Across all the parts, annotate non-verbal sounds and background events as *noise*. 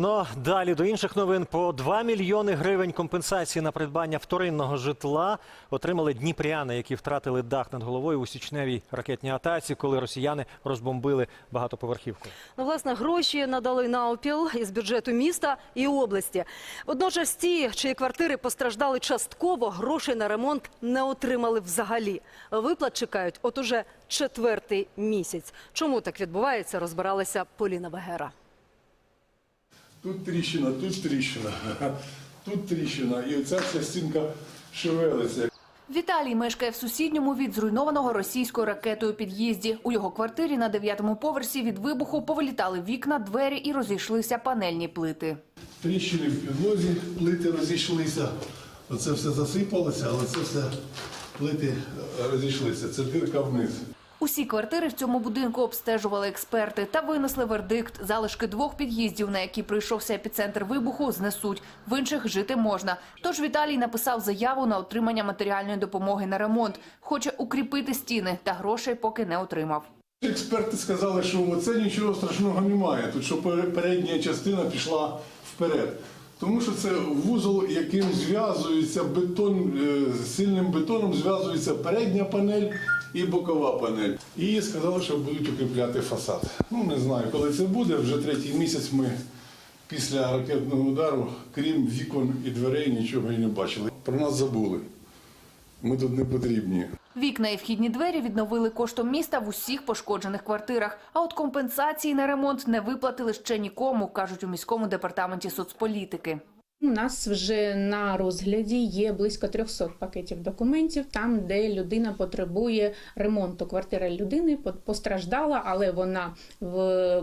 Ну далі до інших новин по 2 мільйони гривень компенсації на придбання вторинного житла отримали дніпряни, які втратили дах над головою у січневій ракетній атаці, коли росіяни розбомбили багатоповерхівку. Ну, власне, гроші надали на опіл із бюджету міста і області. Водночас ті, чиї квартири постраждали частково, грошей на ремонт не отримали взагалі. Виплат чекають от уже четвертий місяць. Чому так відбувається, розбиралася Поліна Вегера. Тут тріщина, тут тріщина, *laughs* тут тріщина. І оця вся стінка шевелиться. Віталій мешкає в сусідньому від зруйнованого російською ракетою під'їзді. У його квартирі на дев'ятому поверсі від вибуху повилітали вікна, двері і розійшлися панельні плити. Тріщини в підлозі, плити розійшлися. Оце все засипалося, але це все плити розійшлися. Це дирка вниз. Усі квартири в цьому будинку обстежували експерти та винесли вердикт. Залишки двох під'їздів, на які прийшовся епіцентр вибуху, знесуть. В інших жити можна. Тож Віталій написав заяву на отримання матеріальної допомоги на ремонт. Хоче укріпити стіни, та грошей поки не отримав. Експерти сказали, що оце нічого страшного немає. Тут що пере- передня частина пішла вперед. Тому що це вузол, яким зв'язується бетон, е, з сильним бетоном зв'язується передня панель і бокова панель. І сказали, що будуть укріпляти фасад. Ну не знаю, коли це буде. Вже третій місяць ми після ракетного удару, крім вікон і дверей, нічого і не бачили. Про нас забули. Ми тут не потрібні. Вікна і вхідні двері відновили коштом міста в усіх пошкоджених квартирах. А от компенсації на ремонт не виплатили ще нікому, кажуть у міському департаменті соцполітики. У нас вже на розгляді є близько 300 пакетів документів, там, де людина потребує ремонту. Квартира людини по- постраждала, але вона в...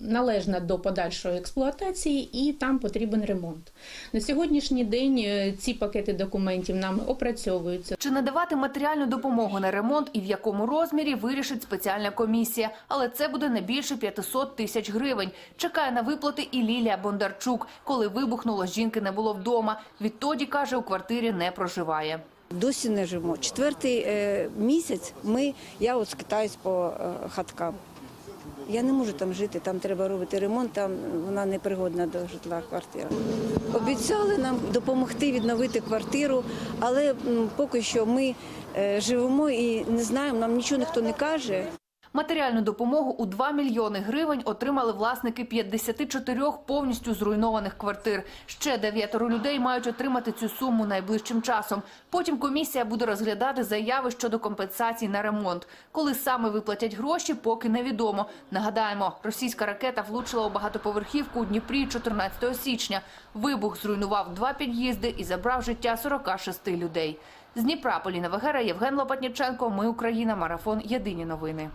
належна до подальшої експлуатації, і там потрібен ремонт. На сьогоднішній день е, ці пакети документів нами опрацьовуються. Чи надавати матеріальну допомогу на ремонт і в якому розмірі вирішить спеціальна комісія. Але це буде не більше 500 тисяч гривень. Чекає на виплати і Лілія Бондарчук. Коли вибухнуло, жінки не було вдома. Відтоді, каже, у квартирі не проживає. Досі не живемо. Четвертий е, місяць ми, я от скитаюсь по е, хаткам. Я не можу там жити, там треба робити ремонт, там вона непригодна до житла квартира. Обіцяли нам допомогти відновити квартиру, але м, поки що ми е, живемо і не знаємо, нам нічого ніхто не каже. Матеріальну допомогу у 2 мільйони гривень отримали власники 54 повністю зруйнованих квартир. Ще дев'ятеро людей мають отримати цю суму найближчим часом. Потім комісія буде розглядати заяви щодо компенсацій на ремонт. Коли саме виплатять гроші, поки невідомо. Нагадаємо, російська ракета влучила у багатоповерхівку у Дніпрі 14 січня. Вибух зруйнував два під'їзди і забрав життя 46 людей. З Дніпра Поліна Вегера, Євген Лопатніченко. Ми Україна. Марафон. Єдині новини.